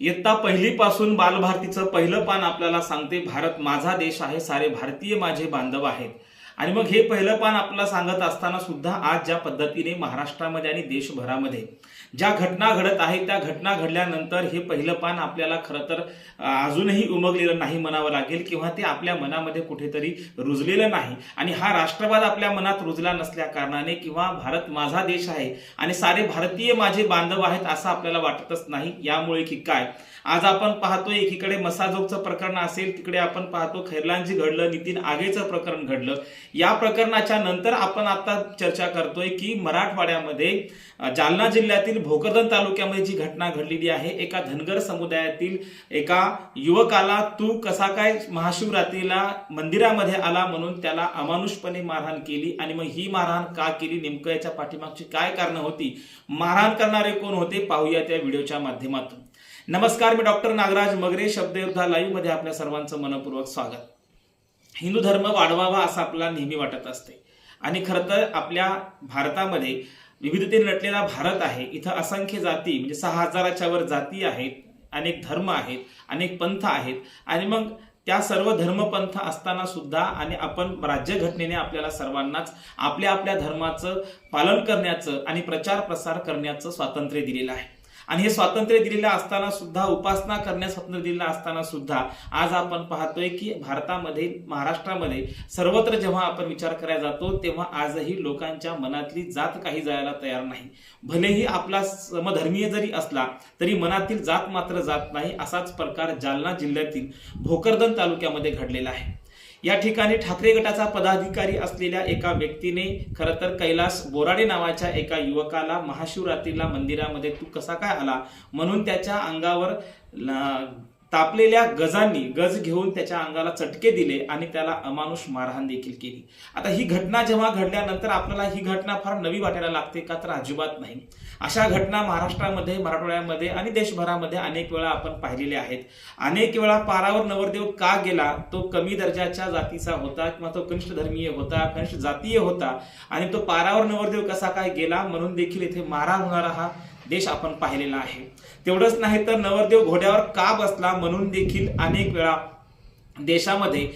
इयत्ता पहिलीपासून बालभारतीचं पहिलं पान आपल्याला सांगते भारत माझा देश आहे सारे भारतीय माझे बांधव आहेत. आणि मग हे पहिलं पान आपल्याला सांगत असताना सुद्धा आज ज्या पद्धतीने महाराष्ट्रामध्ये आणि देशभरामध्ये ज्या घटना घडत आहेत त्या घटना घडल्यानंतर हे पहिलं पान आपल्याला खरं तर अजूनही उमगलेलं नाही म्हणावं लागेल किंवा ते आपल्या मनामध्ये कुठेतरी रुजलेलं नाही. आणि हा राष्ट्रवाद आपल्या मनात रुजला नसल्या कारणाने किंवा भारत माझा देश आहे आणि सारे भारतीय माझे बांधव आहेत असं आपल्याला वाटतच नाही यामुळे की काय? आज आपण पाहतोय एकीकडे मसाजोगचं प्रकरण असेल तिकडे आपण पाहतो खैरलांजी घडलं नितीन आगेचं प्रकरण घडलं. या प्रकरणाच्या नंतर आपण आता चर्चा करतोय की मराठवाड्यामध्ये जालना जिल्ह्यातील भोकरदन तालुक्यामध्ये जी घटना घडलेली आहे एका धनगर समुदायातील एका युवकाला तू कसा काय महाशिवरात्रीला मंदिरामध्ये आला म्हणून त्याला अमानुषपणे मारहाण केली आणि मग ही मारहाण का केली नेमकं याच्या पाठीमागची काय कारणं होती मारहाण करणारे कोण होते पाहूया त्या व्हिडिओच्या माध्यमातून. नमस्कार मी डॉक्टर नागराज मगरे शब्दयोद्धा लाईव्हमध्ये आपल्या सर्वांचं मनपूर्वक स्वागत. हिंदू धर्म वाढवावा असं आपल्याला नेहमी वाटत असते. आणि खरं तर आपल्या भारतामध्ये विविधतेने नटलेला भारत आहे. इथं असंख्य जाती म्हणजे सहा हजाराच्या वर जाती आहेत अनेक धर्म आहेत अनेक पंथ आहेत. आणि मग त्या सर्व धर्मपंथ असताना सुद्धा आणि आपण राज्यघटनेने आपल्याला सर्वांनाच आपल्या आपल्या धर्माचं पालन करण्याचं आणि प्रचार प्रसार करण्याचं स्वातंत्र्य दिलेलं आहे. आणि हे स्वातंत्र्य दिलेलं असताना सुद्धा उपासना करण्यास स्वातंत्र्य दिलेलं असताना सुद्धा आज आपण पाहतोय की भारतामध्ये महाराष्ट्रामध्ये सर्वत्र जेव्हा आपण विचार करायला जातो तेव्हा आजही लोकांच्या मनातली जात काही जायला तयार नाही. भलेही आपला समधर्मीय जरी असला तरी मनातील जात मात्र जात नाही असाच प्रकार जालना जिल्ह्यातील भोकरदन तालुक्यामध्ये घडलेला आहे. या ठिकाणी ठाकरे गटाचा पदाधिकारी असलेल्या एका व्यक्तीने खरं तर कैलास बोराडे नावाच्या एका युवकाला महाशिवरात्रीला मंदिरामध्ये तू कसा काय आला? म्हणून त्याच्या अंगावर ला- तापलेल्या गजांनी गज घेऊन त्याच्या अंगाला चटके दिले आणि त्याला अमानुष मारहाण देखील केली. आता ही घटना जेव्हा घडल्यानंतर आपल्याला ही घटना फार नवी वाटायला लागते का तर अजिबात नाही. अशा घटना महाराष्ट्रामध्ये मराठवाड्यामध्ये आणि देशभरामध्ये अनेक वेळा आपण पाहिलेल्या आहेत. अनेक वेळा पारावर नवरदेव का गेला तो कमी दर्जाच्या जातीचा होता किंवा तो कनिष्ठ धर्मीय होता कनिष्ठ जातीय होता आणि तो पारावर नवरदेव कसा काय गेला म्हणून देखील इथे मारा होणारा हा देश आपण पाहिलेला आहे. तेवढंच नाही तर नवरदेव घोड्यावर का बसला म्हणून देखील अनेक वेळा देशामध्ये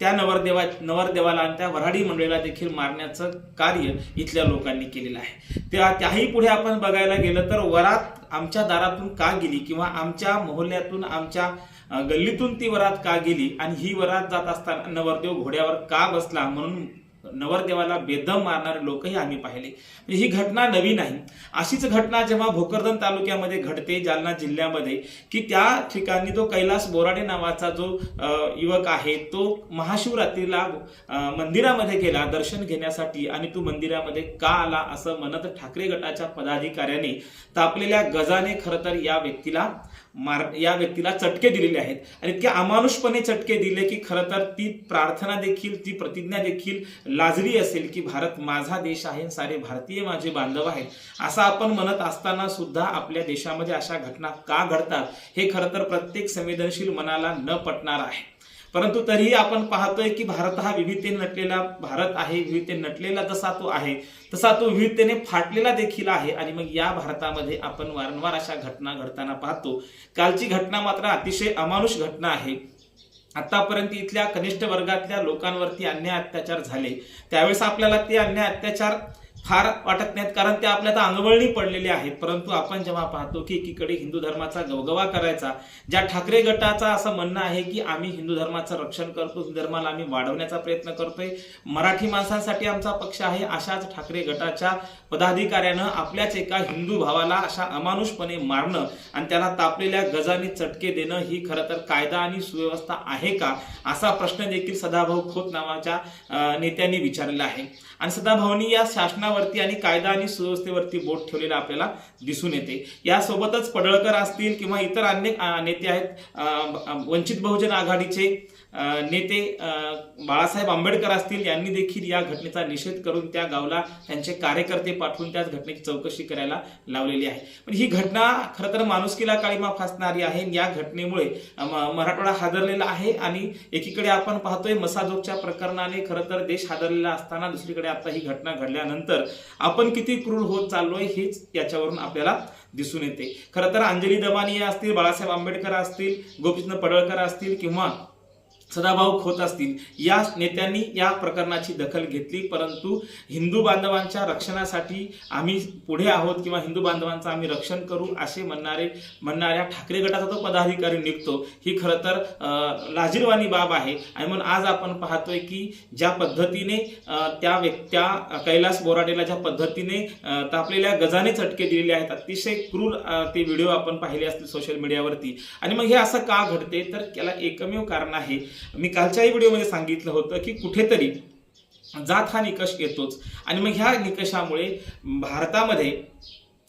त्या नवरदेवा नवरदेवाला आणि त्या वऱ्हाडी मंडळीला देखील मारण्याचं कार्य इथल्या लोकांनी केलेलं आहे. त्या त्याही पुढे आपण बघायला गेलं तर वरात आमच्या दारातून का गेली किंवा आमच्या मोहल्ल्यातून आमच्या गल्लीतून ती वरात का गेली आणि ही वरात जात असताना नवरदेव घोड्यावर का बसला म्हणून नवरदेवाला बेदम मारणारे लोकही आम्ही पाहिले. म्हणजे ही घटना नवी नाही. अशीच घटना जेव्हा भोकरदन तालुक्यामध्ये घडते जालना जिल्ह्यामध्ये की त्या ठिकाणी तो कैलास बोराडे नावाचा जो युवक आहे तो महाशिवरात्रीला मंदिरामध्ये गेला दर्शन घेण्यासाठी आणि तो मंदिरामध्ये का आला असं म्हणत ठाकरे गटाच्या पदाधिकाऱ्याने तापलेल्या गजाने खरं तर या व्यक्तीला मार या व्यक्तीला चटके दिलेले आहेत. आणि इतके अमानुषपणे चटके दिले की खरं तर ती प्रार्थना देखील ती प्रतिज्ञा देखील लाजली असेल की भारत माझा देश आहे सारे भारतीय माझे बांधव आहेत असं आपण म्हणत असताना सुद्धा आपल्या देशामध्ये अशा घटना का घडतात हे खरं तर प्रत्येक संवेदनशील मनाला न पटणार आहे. परंतु तरीही आपण पाहतोय की भारत हा विविधतेने नटलेला भारत आहे विविधतेने नटलेला जसा तो आहे तसा तो विविधतेने फाटलेला देखील आहे. आणि मग या भारतामध्ये आपण वारंवार अशा घटना घडताना पाहतो. कालची घटना मात्र अतिशय अमानुष घटना आहे. आतापर्यंत इथल्या कनिष्ठ वर्गातल्या लोकांवरती अन्याय अत्याचार झाले. त्यावेळेस आपल्याला ते अन्याय अत्याचार फार वाटत नाहीत कारण ते आपल्या आता अंगवळणी पडलेले आहेत. परंतु आपण जेव्हा पाहतो की एकीकडे हिंदू धर्माचा गवगवा करायचा ज्या ठाकरे गटाचा असं म्हणणं आहे की आम्ही हिंदू धर्माचं रक्षण करतो हिंदू धर्माला आम्ही वाढवण्याचा प्रयत्न करतोय मराठी माणसांसाठी आमचा पक्ष आहे अशाच ठाकरे गटाच्या पदाधिकाऱ्यानं आपल्याच एका हिंदू भावाला अशा अमानुषपणे मारणं आणि त्याला तापलेल्या गजाने चटके देणं ही खरं तर कायदा आणि सुव्यवस्था आहे का असा प्रश्न देखील सदाभाऊ खोत नावाच्या नेत्यांनी विचारलेला आहे. आणि सदाभाऊनी या शासना शासनावरती आणि कायदा आणि सुव्यवस्थेवरती बोट ठेवलेलं आपल्याला दिसून येते. यासोबतच पडळकर असतील किंवा इतर अनेक नेते आहेत वंचित बहुजन आघाडीचे नेते बाळासाहेब आंबेडकर असतील यांनी देखील या घटनेचा निषेध करून त्या गावला त्यांचे कार्यकर्ते पाठवून त्याच घटनेची चौकशी करायला लावलेली आहे. पण ही घटना खरं तर माणुसकीला काळीमा फासणारी आहे या घटनेमुळे मराठवाडा हादरलेला आहे आणि एकीकडे आपण पाहतोय मसाजोगच्या प्रकरणाने खरं तर देश हादरलेला असताना दुसरीकडे आता ही घटना घडल्यानंतर आपण किती क्रूर होत चाललोय हेच याच्यावरून आपल्याला दिसून येते. खरं तर अंजली दबानी असतील बाळासाहेब आंबेडकर असतील गोपीचंद पडळकर असतील किंवा सदाभाऊ खोत असतील. या नेत्यांनी या प्रकरणाची दखल घेतली परंतु हिंदू बांधवांच्या रक्षणासाठी आम्ही पुढे आहोत किंवा हिंदू बांधवांचं आम्ही रक्षण करू असे म्हणणारे म्हणणाऱ्या ठाकरे गटाचा तो पदाधिकारी निघतो. ही खरं तर लाजीरवाणी बाब आहे. आणि म्हणून आज आपण पाहतोय की ज्या पद्धतीने त्या व्यक्त्या कैलास बोराडेला ज्या पद्धतीने तापलेल्या गजाने चटके दिलेले आहेत अतिशय क्रूर ते व्हिडिओ आपण पाहिले असतील सोशल मीडियावरती. आणि मग हे असं का घडते? तर त्याला एकमेव कारण आहे. मी कालच्याही व्हिडिओमध्ये सांगितलं होतं की कुठेतरी जात हा निकष येतोच. आणि मग ह्या निकषामुळे भारतामध्ये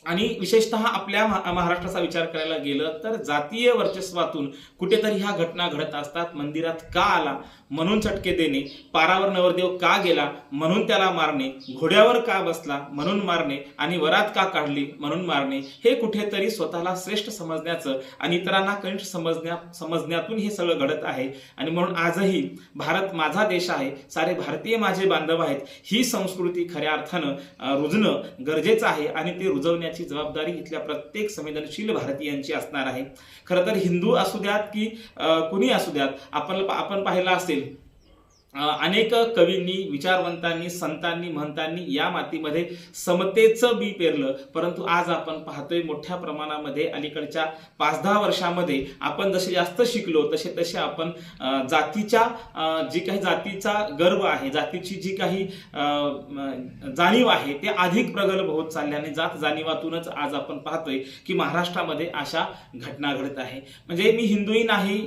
आणि विशेषतः आपल्या महा- महाराष्ट्राचा विचार करायला गेलं तर जातीय वर्चस्वातून कुठेतरी ह्या घटना घडत असतात. मंदिरात का आला? म्हणून चटके देणे पारावर नवरदेव का गेला म्हणून त्याला मारणे घोड्यावर का बसला म्हणून मारणे आणि वरात का काढली म्हणून मारणे हे कुठेतरी स्वतःला श्रेष्ठ समजण्याचं आणि इतरांना कनिष्ठ समजण्या समजण्यातून हे सगळं घडत आहे. आणि म्हणून आजही भारत माझा देश आहे सारे भारतीय माझे बांधव आहेत ही संस्कृती खऱ्या अर्थानं रुजणं गरजेचं आहे आणि ते रुजवण्याची जबाबदारी इथल्या प्रत्येक संवेदनशील भारतीयांची असणार आहे. खरं तर हिंदू असू द्यात की कुणी असू द्यात आपण आपण पाहिलं असेल अनेक कवींनी विचारवंतांनी संतांनी महंतांनी या मातीमध्ये समतेचं बी पेरलं. परंतु आज आपण पाहतोय मोठ्या प्रमाणामध्ये अलीकडच्या पाच दहा वर्षामध्ये आपण जसे जास्त शिकलो तसे तसे आपण जातीच्या जी काही जातीचा गर्व आहे जातीची जी काही जाणीव आहे ते अधिक प्रगल्भ होत चालल्याने जात जाणीवातूनच आज आपण पाहतोय की महाराष्ट्रामध्ये अशा घटना घडत आहे. म्हणजे मी हिंदूही नाही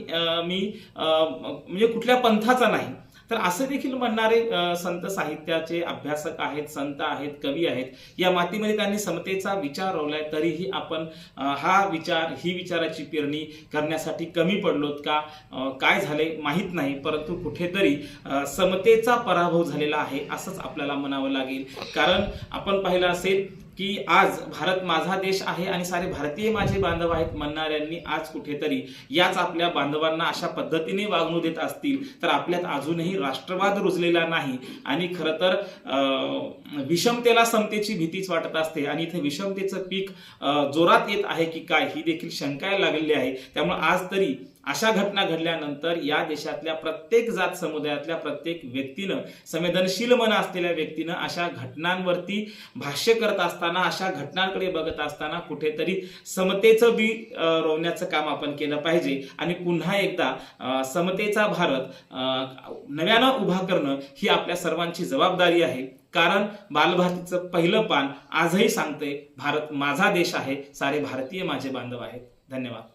मी म्हणजे कुठल्या पंथाचा नाही तर असं देखील म्हणणारे संत साहित्याचे अभ्यासक आहेत संत आहेत कवी आहेत या मातीमध्ये त्यांनी समतेचा विचार रोवलाय तरीही आपण हा विचार ही विचाराची पेरणी करण्यासाठी कमी पडलोत का? काय झाले माहीत नाही परंतु कुठेतरी समतेचा पराभव झालेला आहे असंच आपल्याला म्हणावं लागेल. कारण आपण पाहिलं असेल की आज भारत माझा देश आहे आणि सारे भारतीय माझे बांधव आहेत म्हणणाऱ्यांनी आज कुठेतरी याच आपल्या बांधवांना अशा पद्धतीने वागणू देत असतील तर आपल्यात अजूनही राष्ट्रवाद रुजलेला नाही. आणि खरं तर अं, विषमतेला समतेची भीतीच वाटत असते आणि इथे विषमतेचं पीक जोरात येत आहे की काय ही देखील शंकायला लागलेली आहे. त्यामुळे आज तरी अशा घटना घडल्यानंतर या देशातल्या प्रत्येक जात समुदायातल्या प्रत्येक व्यक्तीनं संवेदनशील मन असलेल्या व्यक्तीनं अशा घटनांवरती भाष्य करत असताना अशा घटनांकडे बघत असताना कुठेतरी समतेचं बी रोवण्याचं काम आपण केलं पाहिजे. आणि पुन्हा एकदा समतेचा भारत अं, नव्यानं उभा करणं ही आपल्या सर्वांची जबाबदारी आहे. कारण बालभारतीचं पहिलं पान आजही सांगते भारत माझा देश आहे सारे भारतीय माझे बांधव आहेत. धन्यवाद.